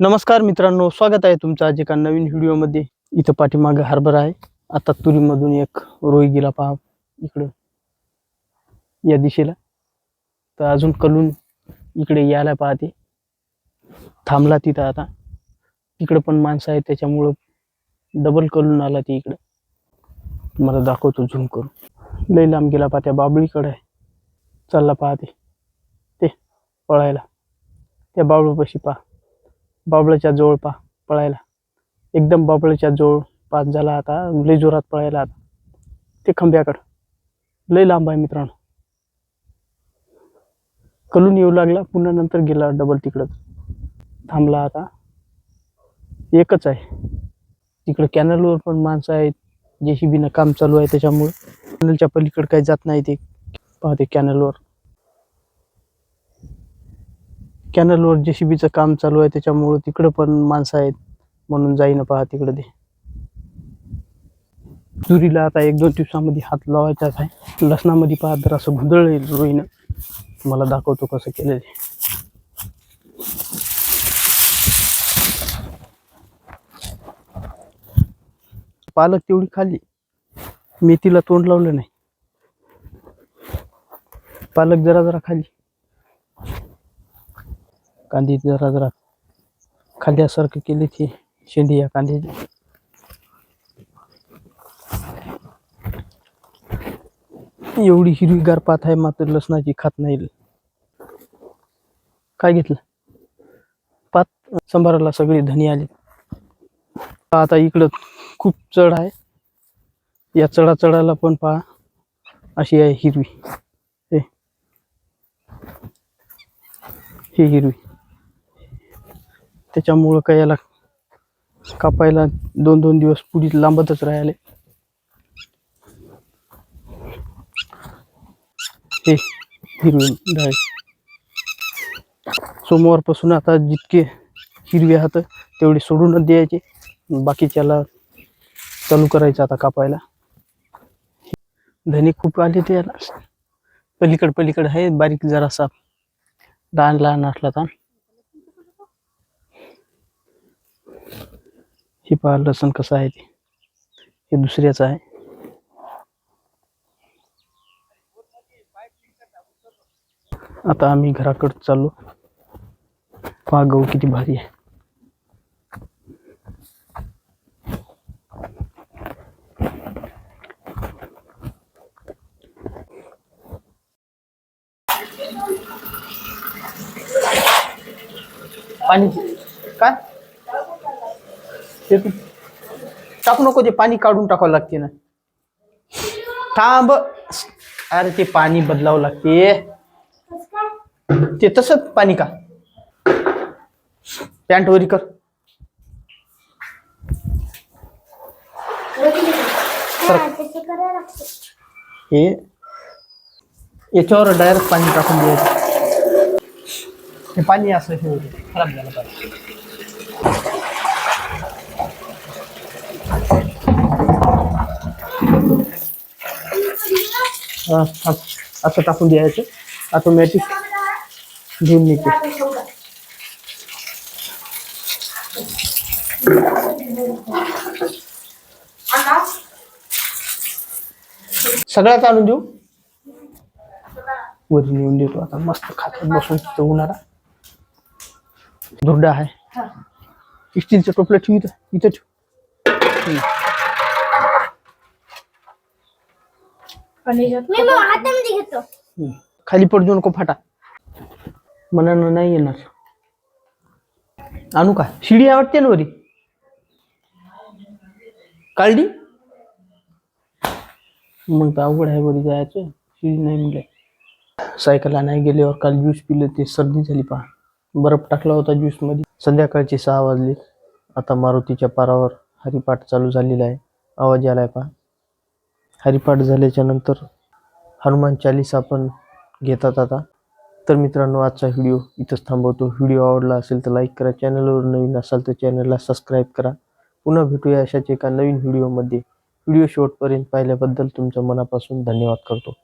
नमस्कार मित्रांनो स्वागत आहे तुमचं आज एका नवीन व्हिडिओमध्ये. इथं पाठीमागं हार्बर आहे. आता तुरीमधून एक रोई गेला पहा. इकडं या दिशेला. तर अजून कलून इकडे यायला पाहते. थांबला तिथं आता. तिकडं पण माणसं आहेत त्याच्यामुळं डबल कलून आला ती इकडं. तुम्हाला दाखवतो झूम करून. लई लांब गेला पहा त्या बाबळीकडे आहे. चालला पाहते ते. पळायला. त्या बाबळीपाशी पहा. बाबळ्याच्या जवळ पा पळायला. एकदम बाबळ्याच्या जवळ पास झाला आता लय जोरात पळायला आता. ते खंब्याकडं. लय लांब आहे मित्रांनो. कलून येऊ लागला पुन्हा नंतर गेला डबल तिकडं थांबला आता. एकच आहे. तिकडं कॅनलवर पण माणसं आहेत जेसीबीनं काम चालू आहे त्याच्यामुळं. कॅनलच्या पलीकडे काही जात नाही ते. पाहते कॅनलवर कॅनलवर जे सी बीचं काम चालू आहे त्याच्यामुळं तिकडं पण माणसं आहेत. म्हणून जाईन पहा तिकडं ते. तुरीला आता एक दोन दिवसामध्ये हात लावायचाच आहे. लसणामध्ये पहा तर असं घुदळ येईल रोईनं तुम्हाला दाखवतो कसं केलं ते पालक तेवढी खाली. मेथीला तोंड लावलं नाही. पालक जरा जरा खाली. कांदी जरा जरा खाल्ल्यासारखं केली ती शेंडी या कांद्याची. एवढी हिरवीगार पात आहे मात्र लसणाची खात नाही. काय घेतलं? पात संभाराला सगळी धनी आली. आता इकडं खूप चढ आहे. या चढा चढायला पण पहा अशी आहे हिरवी. हे हिरवी. त्याच्यामुळं काय याला कापायला दोन दोन दिवस पुढे लांबतच राहिले. हे हिरवी डाळ. सोमवारपासून आता जितके हिरवे हात तेवढे सोडूनच द्यायचे. बाकीच्याला चालू करायचं आता कापायला. धनी खूप आले ते याला. पलीकड पलीकड आहे बारीक जरासा. लहान लहान असला तर. हे पहा लसण कसं आहे ते. हे दुसऱ्याचं आहे. आता आम्ही घराकडे चाललो. पहा गहू किती भारी आहे. पाणी काय? ते नको ते पाणी काढून टाकावं लागते ना। थांब। अरे, ते पाणी बदलावं लागते ते तसंच पाणी का। पॅन्ट वरी कर। हे याच्यावर डायरेक्ट पाणी टाकून द्यायचं पाणी असं हे, खराब झालं पाहिजे. असं टाकून द्यायचं ऑटोमॅटिक घेऊन निघते सगळ्याच आणून देऊ वरी नेऊन देतो आता मस्त खात बसून तिथं उन्हाळा धुरडा आहे स्टीलचं टोपलं ठेव इथं इथं ठेव मी मग हातामध्ये घेतो. हम्म. खाली पड नको फाटा. मनानं नाही येणार. आणू का? शिडी आवडते ना वरी? काळडी मग तर अवघड आहे वरी जायचं. शिडी नाही म्हणलं. सायकल नाही गेल्यावर काल ज्यूस पिलं ते सर्दी झाली पहा. बर्फ टाकला होता ज्यूसमध्ये संध्याकाळचे सहा वाजले. आता मारुतीच्या पारावर हरिपाठ चालू झालेला आहे. आवाज आलाय पहा. हरिपाठ झाल्याच्यानंतर हनुमान चालीसा पण घेतात आता. तर मित्रांनो आजचा व्हिडिओ इथंच थांबवतो. व्हिडिओ आवडला असेल तर लाईक करा. चॅनलवर नवीन असाल तर चॅनलला सबस्क्राईब करा. पुन्हा भेटूया अशाच एका नवीन व्हिडिओमध्ये. व्हिडिओ शेवटपर्यंत पाहिल्याबद्दल तुमचं मनापासून धन्यवाद करतो.